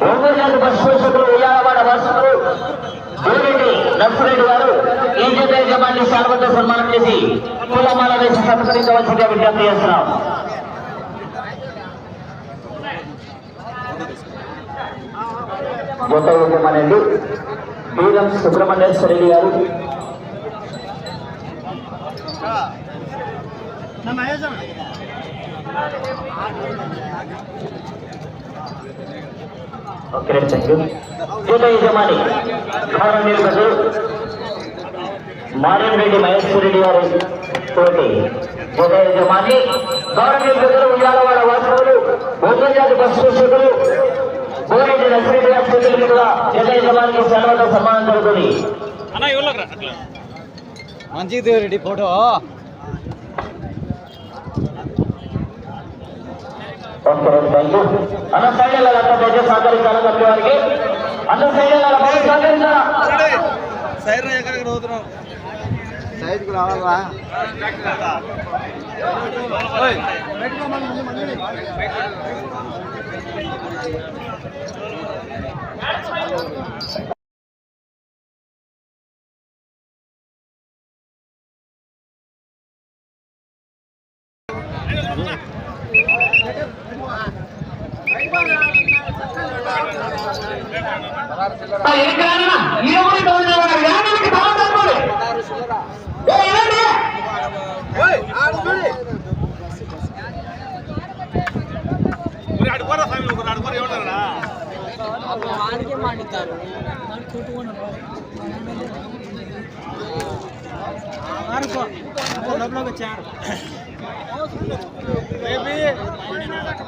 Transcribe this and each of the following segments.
Ongole bus పోషకులు Uyyalawada వాసులు దేవిరెడ్డి నర్సిరెడ్డి గారు ఈ జత యజమాని సాల్వతో సన్మానం చేసి కులమాల వేసి సత్కరించవలసిందిగా విజ్ఞప్తి చేస్తున్నాం. జత యజమాని బీరం సుబ్రహ్మణ్యేశ్వర రెడ్డి గారు ఓకే థ్యాంక్ యూ జూత యజమాని గౌరవనీయులు పెద్దలు మారేమిరెడ్డి మహేశ్వర రెడ్డి గారి తోటి జూత యజమాని గౌరవనీయులు పెద్దలు ఉయ్యాలవాడ వాసులు భోజన జాతి బస్సు పోషకులు గోరెడ్డి నర్సిరెడ్డి గారి చేతుల మీదుగా జూత యజమానికి సెలవుతో సన్మానం జరుగుతుంది. అన్న ఇవ్వలేకరా అట్లా. మంచిది Reddy photo. Okay thank you అన్న సైడ్ వెళ్ళాలంతా దయచేసి సహకరించాలి తప్పి వారికి అన్న సైడ్ వెళ్ళాలి బాగా సహకరించాలా సైడ్ ಮಾಡಿದ್ದಾರೆ ಆರು ಡಬ್ಲೋ ಚಾರ್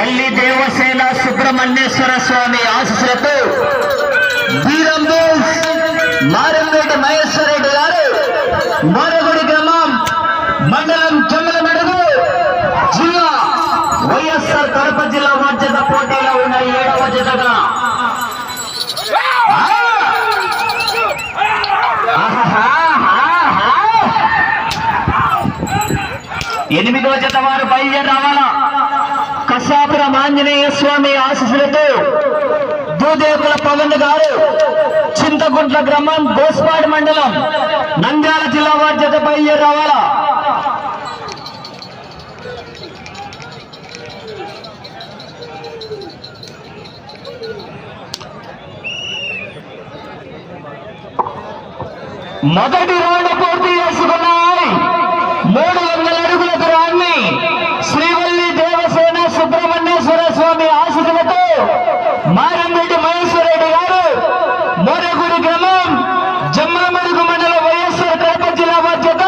మల్లి దేవసేన సుబ్రహ్మణ్యేశ్వర స్వామి ఆశీస్సులతో బీరంబు మారంపేట మహేశ్వరరెడ్డి గారు మారగుడి గ్రామం మండలం జమ్మలమడుగు జిల్లా వైఎస్ఆర్ కడప జిల్లా మధ్యత పోటీలో ఉన్న ఏడవ జతగా. ఎనిమిదవ ఎనిమిదో జత వారు బయలుదేరి రావాలా? కసాపురం ఆంజనేయ స్వామి ఆశీస్సులతో దూదేకుల పవన్ గారు చింతగుంట్ల గ్రామం గోస్పాడు మండలం నంద్యాల జిల్లా వారి జత బయలుదేరి రావాలా? మొదటి రౌండ్ పూర్తి చేసుకున్నాయి మూడు వందల అడుగుల దూరాన్ని శ్రీవల్లి దేవసేన సుబ్రహ్మణ్యేశ్వర స్వామి ఆశీస్సులతో మారంరెడ్డి మహేశ్వర రెడ్డి గారు మోరగుడి గ్రామం జమ్మలమడుగు మండల వైఎస్ఆర్ కడప జిల్లా బాధ్యత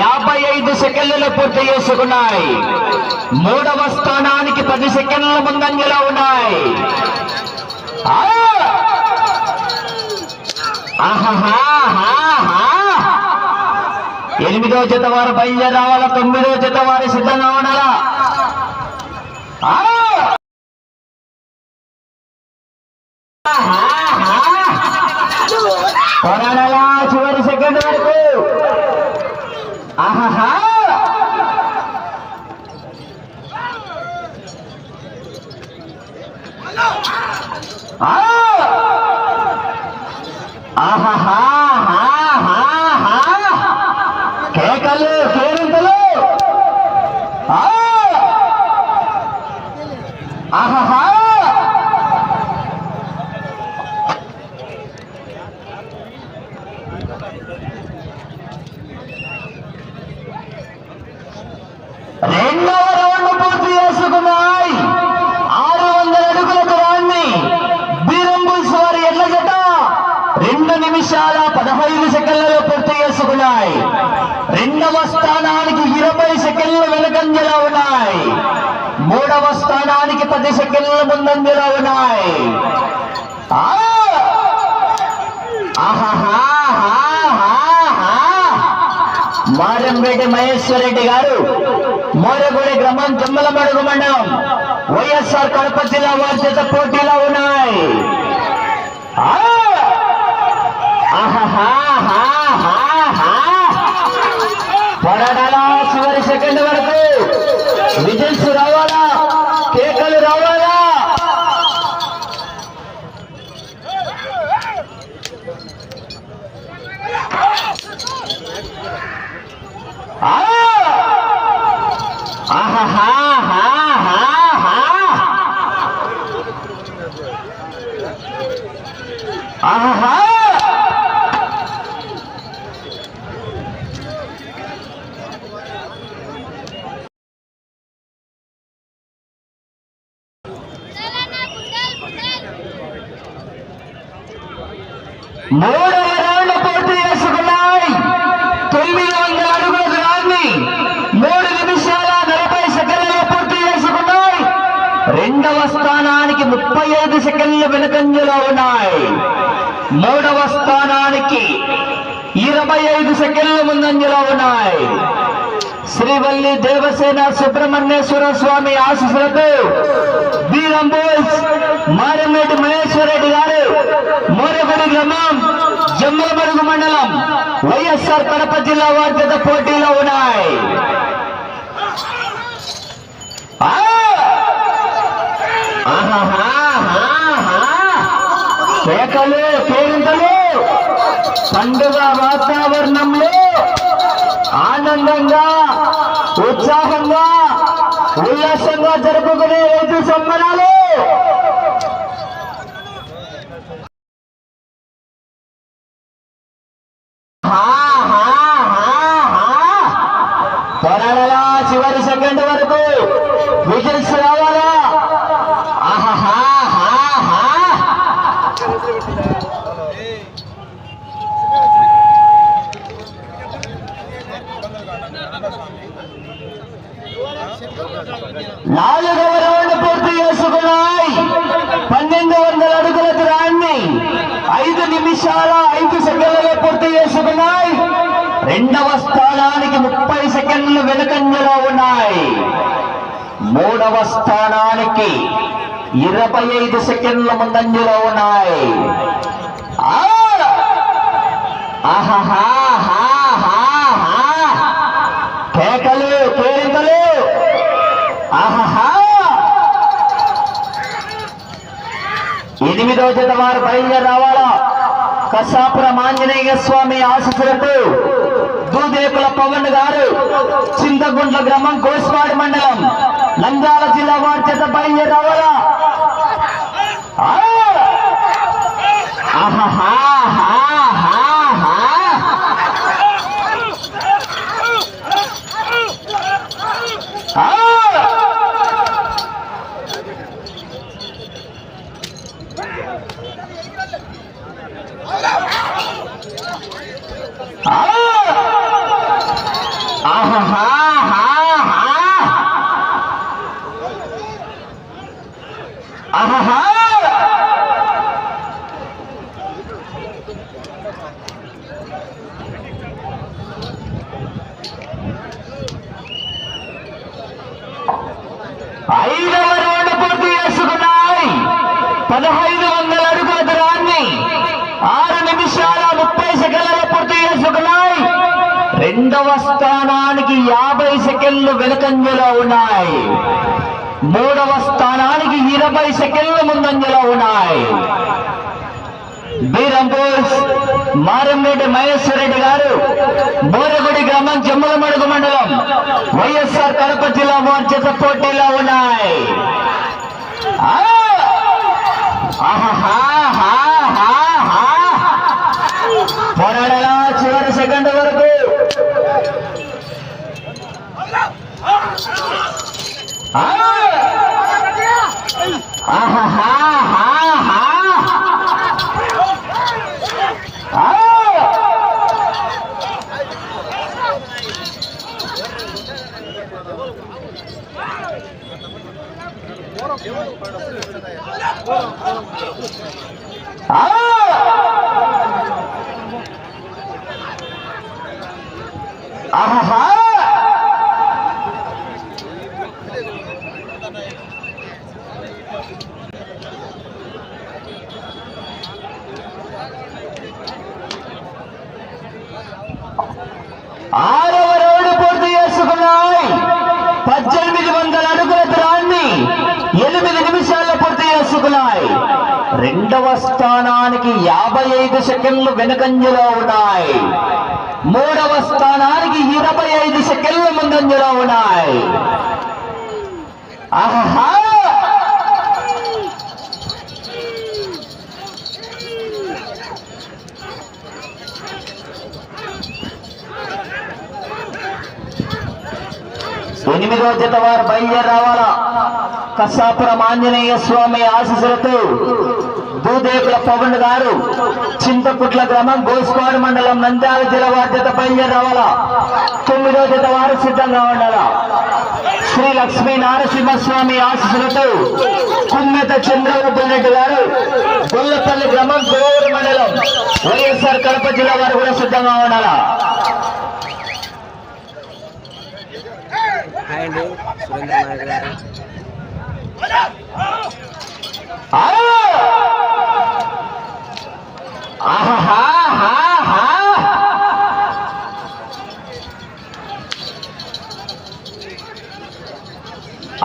యాభై ఐదు సెకండ్లలో పూర్తి చేసుకున్నాయి మూడవ స్థానానికి పది సెకండ్ల ముందంజలో ఉన్నాయి. ఎనిమిదో జత వారు బయలుదేరి రావాలా తొమ్మిదో జత వారు సిద్ధంగా ఉండాలా ఆ! ఆహాహా. పోరాడాలా చివరి సెకండ్ వరకు ఆహాహా ఆ! నిమిషాల పదహైదు సెకండ్లలో పూర్తి చేసుకున్నాయి. రెండవ స్థానానికి ఇరవై సెకండ్లు వెనుకంజలో ఉన్నాయి. మూడవ స్థానానికి పది సెకండ్ల ముందంజలో ఉన్నాయి. ఆ! మారంపేట మహేశ్వర్ రెడ్డి గారు మోరగూడి గ్రామం జమ్మలమడుగు మండలం వైఎస్ఆర్ కడప జిల్లా వారి చేత పోటీలో ఉన్నాయి. ఆ! పోరాటాల చివరి సెకండ్ వరకు విజిల్స్ రావాలా కేకలు రావాలా ఆ! ఆహాహాహాహాహా! ఆహాహా! మూడవ రౌండ్ పూర్తి చేసుకున్నాయి తొమ్మిది వందల అడుగుల దూరాన్ని మూడు నిమిషాల నలభై సెకండ్లలో పూర్తి చేసుకున్నాయి రెండవ స్థానానికి ముప్పై ఐదు సెకండ్ల ఉన్నాయి మూడవ స్థానానికి ఇరవై ఐదు సెకండ్ల ముందంజలో ఉన్నాయి శ్రీవల్లి దేవసేన సుబ్రహ్మణ్యేశ్వర స్వామి ఆశీస్సులతో బీరం బోల్స్ మారమేటి మహేశ్వర రెడ్డి గారు మోరగుడి గ్రామం జమ్మలమరుగు మండలం వైఎస్ఆర్ కడప జిల్లా వారి పోటీలో ఉన్నాయి. ఆ! కేకలు కేరింతలు పండుగ వాతావరణంలో ఆనందంగా ఉత్సాహంగా ఉల్లాసంగా జరుపుకునే రైతు సంబరాలు. చివరి సెకండ్ వరకు విజిల్స్ రావాలి ఆహాహా, హా, హా. నాలుగవ రౌండ్ పూర్తి చేసుకున్నాయి పన్నెండు వందల అడుగుల దూరాన్ని ఐదు నిమిషాల ఐదు సెకండ్లలో పూర్తి రెండవ స్థానానికి ముప్పై సెకండ్లు వెనుకంజలో ఉన్నాయి. మూడవ స్థానానికి ఇరవై ఐదు సెకండ్ల ముందంజలో ఉన్నాయి. కేకలు కేరింతలు. ఆహాహా ఎనిమిదో జత వారు బయలుదేరి రావాలా? కశాపురం ఆంజనేయ స్వామి ఆశీస్సులతో దూదేకుల పవన్ గారు చింతగుండ్ల గ్రామం కోస్పాడు మండలం నంద్యాల జిల్లా వారి చేత బయలుదేరి రావాలా ఆ! ఆహాహాహాహాహా! ఆ! ఆ! ఆహాహాహాహా! ఆహాహా! ఐదవ రౌండ్ పూర్తి చేసుకున్నాయి పదహైదు వందల అడుగుల దూరాన్ని ఆరు నిమిషాల ముప్పై సెకండ్లలో పూర్తి చేసుకున్నాయి రెండవ స్థానానికి యాభై సెకండ్లు వెనుకంజలో ఉన్నాయి మూడవ స్థానానికి సెకండ్ల ముందంజలో ఉన్నాయి. బీరంపూర్ మారంరెడ్డి మహేశ్వర రెడ్డి గారు బోరగుడి గ్రామం జమ్మలమడుగు మండలం వైఎస్ఆర్ కడప జిల్లా వారి పోటీలో ఉన్నాయి. ఆ! ఆహా యాభై ఐదు సెకండ్లు వెనుకంజలో ఉన్నాయి. మూడవ స్థానానికి ఇరవై ఐదు సెకండ్లు ముందంజలో ఉన్నాయి. ఆహా! ఎనిమిదో జత వారు బయలుదేరి రావాలా? కసాపురం ఆంజనేయ స్వామి ఆశీస్సులతో భూదేవుల పవన్ గారు చింతకుట్ల గ్రామం గోస్పాడు మండలం నంద్యాల జిల్లా వారి జత బయలుదేరి రావాలా? తొమ్మిదో జత వారు సిద్ధంగా ఉండాలా? శ్రీ లక్ష్మీ నారసింహస్వామి ఆశీస్సులతో కుమ్మెత చంద్రబాబు రెడ్డి గారు గొల్లపల్లి గ్రామం గోవూరు మండలం వైఎస్ఆర్ కడప జిల్లా వారు కూడా సిద్ధంగా ఉండాలా? హాయ్ అండి సురేంద్ర నాయక్ గారు. ఆ! ఆహాహాహాహా!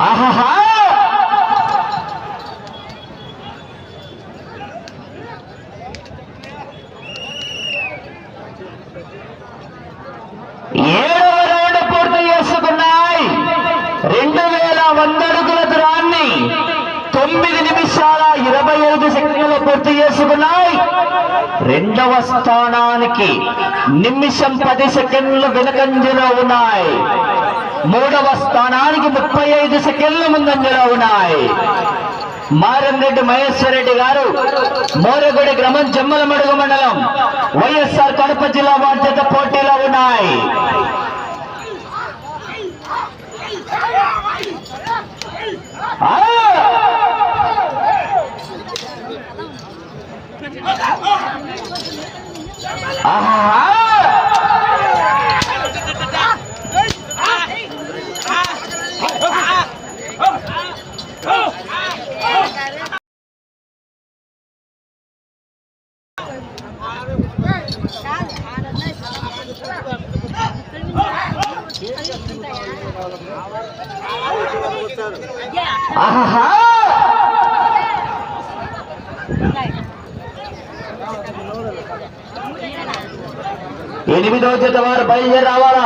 ఆహాహా! ఏడవ రౌండ్ పూర్తి చేసుకున్నాయి రెండు వేల వంద అడుగుల దూరాన్ని తొమ్మిది నిమిషాల ఇరవై ఐదు సెకండ్లు పూర్తి చేసుకున్నాయి. రెండవ స్థానానికి నిమిషం పది సెకండ్లు వెనకంజలో ఉన్నాయి. మూడవ స్థానానికి ముప్పై ఐదు సెకండ్ల ముందంజలో ఉన్నాయి. మారంరెడ్డి మహేశ్వర రెడ్డి గారు మోరగుడి గ్రామం జమ్మలమడుగు మండలం వైఎస్ఆర్ కడప జిల్లా బాధ్యత పోటీలో ఉన్నాయి. ఆ! ఆహా! ఆహా! ఎనిమిదో జత వారు బయలుదేరి రావాలా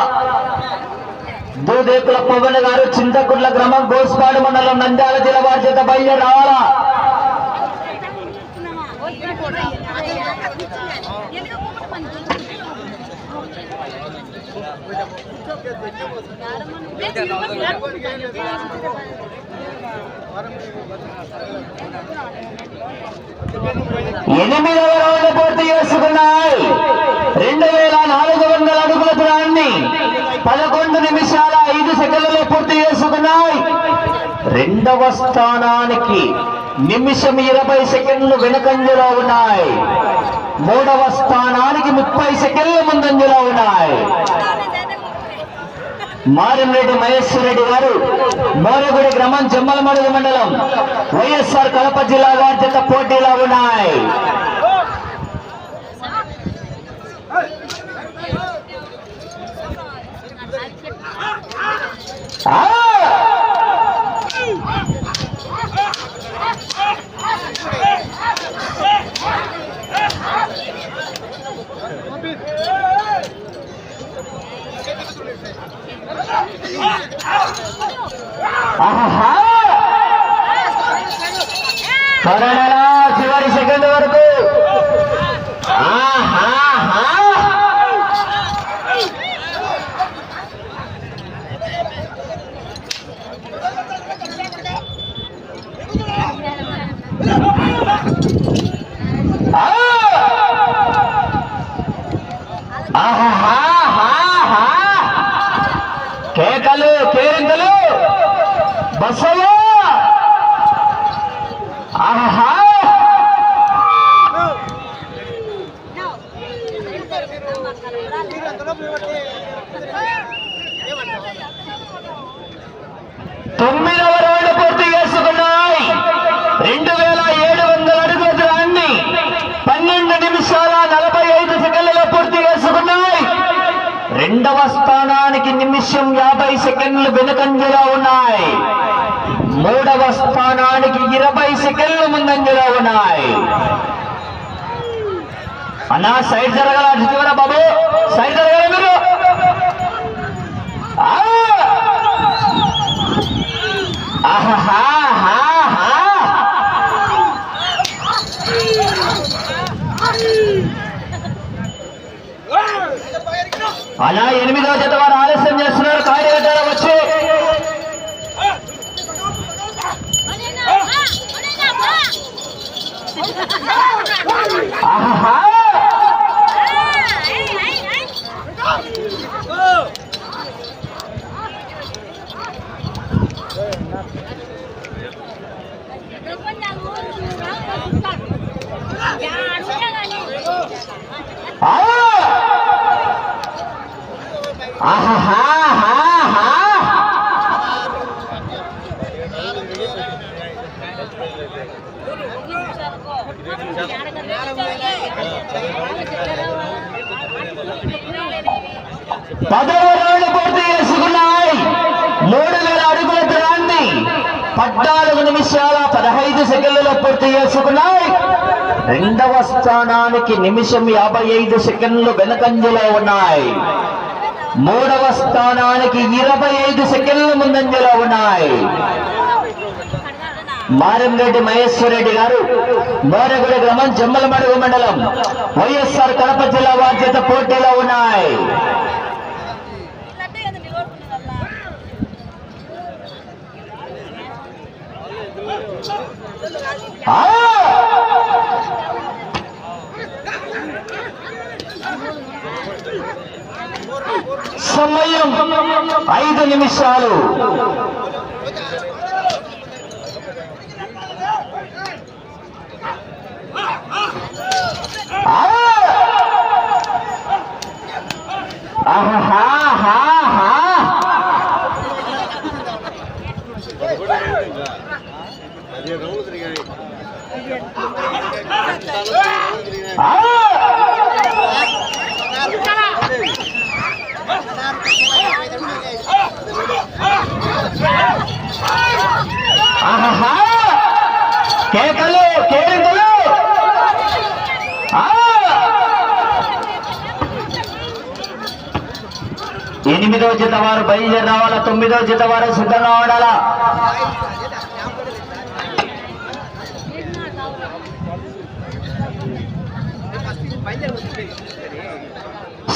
భూదేకుల పవన్ చింతకుట్ల గ్రామం గోస్పాడు మండలం నంద్యాల జిల్లా వారి చేత బయలుదేరి రావాలా? ఎనిమిదవ రౌండ్ పూర్తి చేసుకున్నాయి. రెండు వేల నాలుగు వందల అడుగుల దూరాన్ని పదకొండు నిమిషాల ఐదు సెకండ్లలో పూర్తి చేసుకున్నాయి. రెండవ స్థానానికి నిమిషం ఇరవై సెకండ్లు వెనుకంజలో ఉన్నాయి. మూడవ స్థానానికి ముప్పై సెకండ్ల ముందంజలో ఉన్నాయి. మారిరెడ్డి మహేశ్వర రెడ్డి గారు మోరగుడి గ్రామం జమ్మలమడుగు మండలం వైఎస్ఆర్ కడప జిల్లా వార్జత పోటీలో ఉన్నాయి ఆ! ఆహా! కరోనాలో చివరి సెకండ్ వరకు ఆహాహా! ఆ! ఆహాహాహాహా! కేకలు కేరింతలు. బస్సయ్య. నిమిషం యాభై సెకండ్లు వెనుకంజలో ఉన్నాయి. మూడవ స్థానానికి ఇరవై సెకండ్లు ముందంజలో ఉన్నాయి. అన్నా సైడ్ జరగల చివర బాబు. సైడ్ జరగల మీరు. అలా ఎనిమిదవ జత వారు ఆలస్యం చేస్తున్నారు కాడి కట్టాల వచ్చి ఆహాహా! ఆ! ఆహాహాహాహా! పదవ రౌండ్ పూర్తి చేసుకున్నాయి. మూడు వేల అడుగుల దూరాన్ని పద్నాలుగు నిమిషాల పదహైదు సెకండ్లలో పూర్తి చేసుకున్నాయి. రెండవ స్థానానికి నిమిషం యాభై ఐదు సెకండ్లు వెనకంజలో ఉన్నాయి. మూడవ స్థానానికి ఇరవై ఐదు సెకండ్లు ముందంజలో ఉన్నాయి. మారంరెడ్డి మహేశ్వర రెడ్డి గారు మోరగుడి గ్రామం జమ్మలమడుగు మండలం వైఎస్ఆర్ కడప జిల్లా బాధ్యత పోటీలో ఉన్నాయి ఆ! సమయం ఐదు నిమిషాలు ఆ! ఆహాహాహాహా! ఆ! ఆహాహా! కేకలు కేరింతలు ఎనిమిదో ఎనిమిదవ జత వారు బయలుదేరి రావాలా తొమ్మిదవ జత వారు సిద్ధంగా ఉండాలా?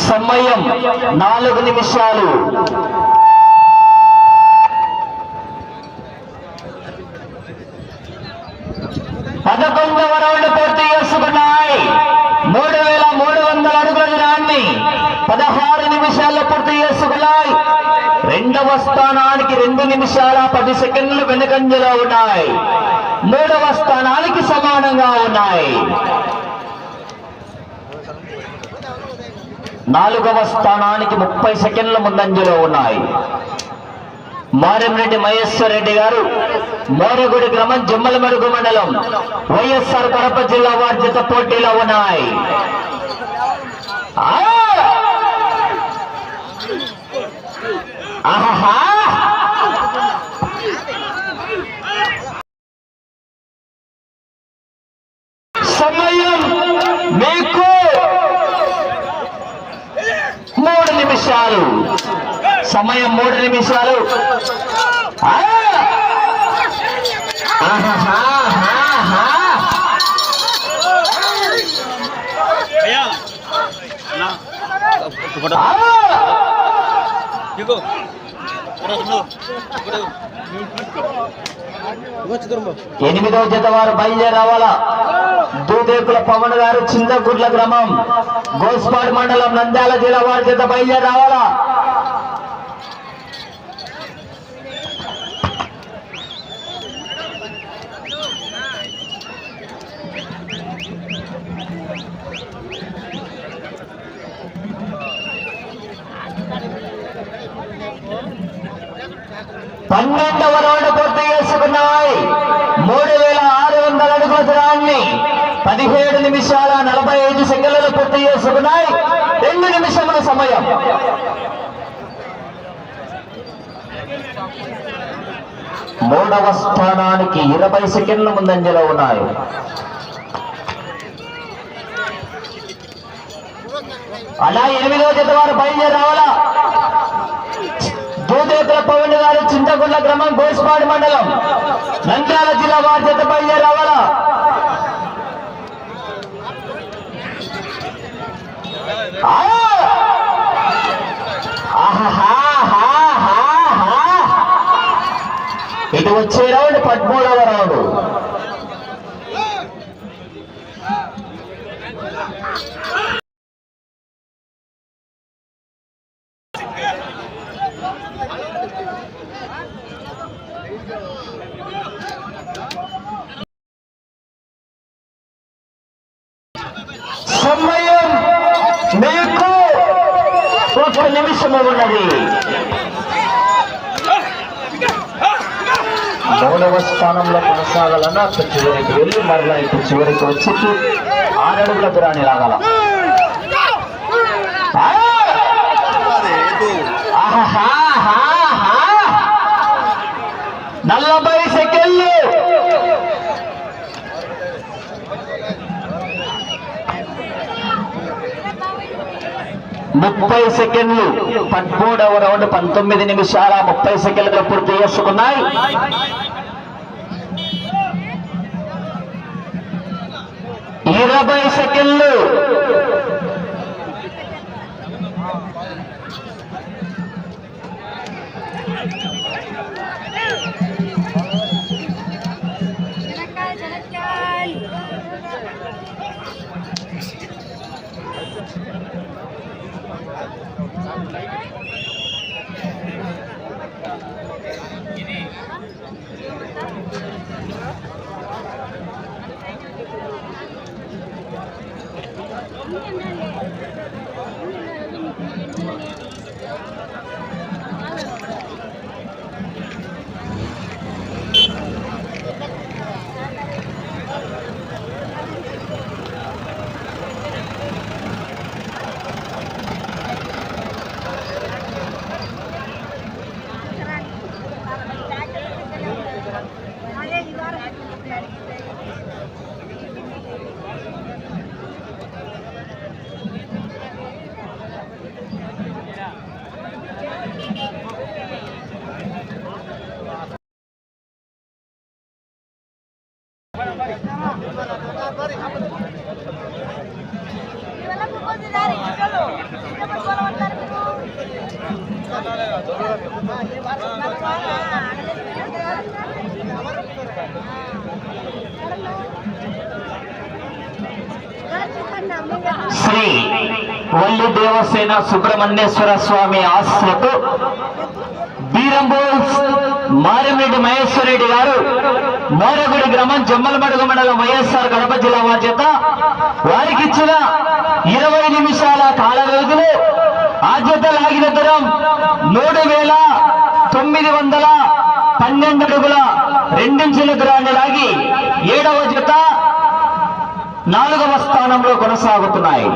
సమయం నాలుగు నిమిషాలు. పదకొండవ రౌండ్ పూర్తి చేసుకున్నాయి. మూడు వేల మూడు వందల అడుగుల దూరాన్ని పదహారు నిమిషాల్లో పూర్తి చేసుకున్నాయి. రెండవ స్థానానికి రెండు నిమిషాల పది సెకండ్లు వెనుకంజలో ఉన్నాయి. మూడవ స్థానానికి సమానంగా ఉన్నాయి. నాలుగవ స్థానానికి ముప్పై సెకండ్ల ముందంజలో ఉన్నాయి. మారెంరెడ్డి మహేశ్వర్ రెడ్డి గారు మోరగుడి గ్రామం జమ్మలమడుగు మండలం వైఎస్ఆర్ కడప జిల్లా వార్జిత పోటీలో ఉన్నాయి. సమయం మీకు మూడు నిమిషాలు. సమయం మూడు నిమిషాలు. ఎనిమిదవ జత వారు బయలుదేరి రావాలా దూదేకుల పవన్ గారు చింతగుడ్ల గ్రామం. గోస్పాడ్ మండలం నంద్యాల జిల్లా వారి జత బయలుదేరి రావాలా పన్నెండవ రౌండ్ పూర్తి చేసుకున్నాయి మూడు వేల ఆరు వందల అడుగుల దూరాన్ని పదిహేడు నిమిషాల నలభై ఐదు సెకండ్లు పూర్తి చేసుకున్నాయి రెండు నిమిషముల సమయం. మూడవ స్థానానికి ఇరవై సెకండ్ల ముందంజలో ఉన్నాయి. అలా ఎనిమిదవ జత వారు బయలుదేరి రావాలా దూదేకుల పవన్ గారు చింతగుండ్ల గ్రామం గోస్పాడు మండలం. నంద్యాల జిల్లా వారి జత బయలుదేరి రావాలా ఇది వచ్చే రౌండ్ పద్మూడవ రౌండ్ సమయం మీకు ఒక నిమిషము ఉన్నది. మూడవ స్థానంలో కొనసాగాలన్నా అక్కడ చివరికి వెళ్ళి మరలా ఇప్పుడు చివరికి వచ్చి ఆరడుగుల దూరాన్ని లాగాల. ఆ! ఆహాహాహాహా! నలభై సెకండ్లు ముప్పై సెకండ్లు. పద్మూడవ రౌండ్ పంతొమ్మిది నిమిషాల ముప్పై సెకండ్లు పూర్తి చేసుకున్నాయి. ఇరవై సెకండ్లు. శ్రీ వల్లి దేవసేన సుబ్రహ్మణ్యేశ్వర స్వామి ఆశ్రతో బీరంబోల్ మారెమిడి మహేశ్వర రెడ్డి గారు మోరగుడి గ్రామం జమ్మలమడుగు మండలం వైఎస్ఆర్ కడప జిల్లా బాధ్యత. వారికి ఇచ్చిన ఇరవై నిమిషాల కాల వ్యవధిలో ఆద్యత లాగిన దూరం మూడు వేల తొమ్మిది వందల పన్నెండు అడుగుల రెండించిన దూరాన్ని లాగి ఏడవ జత నాలుగవ స్థానంలో కొనసాగుతున్నాయి.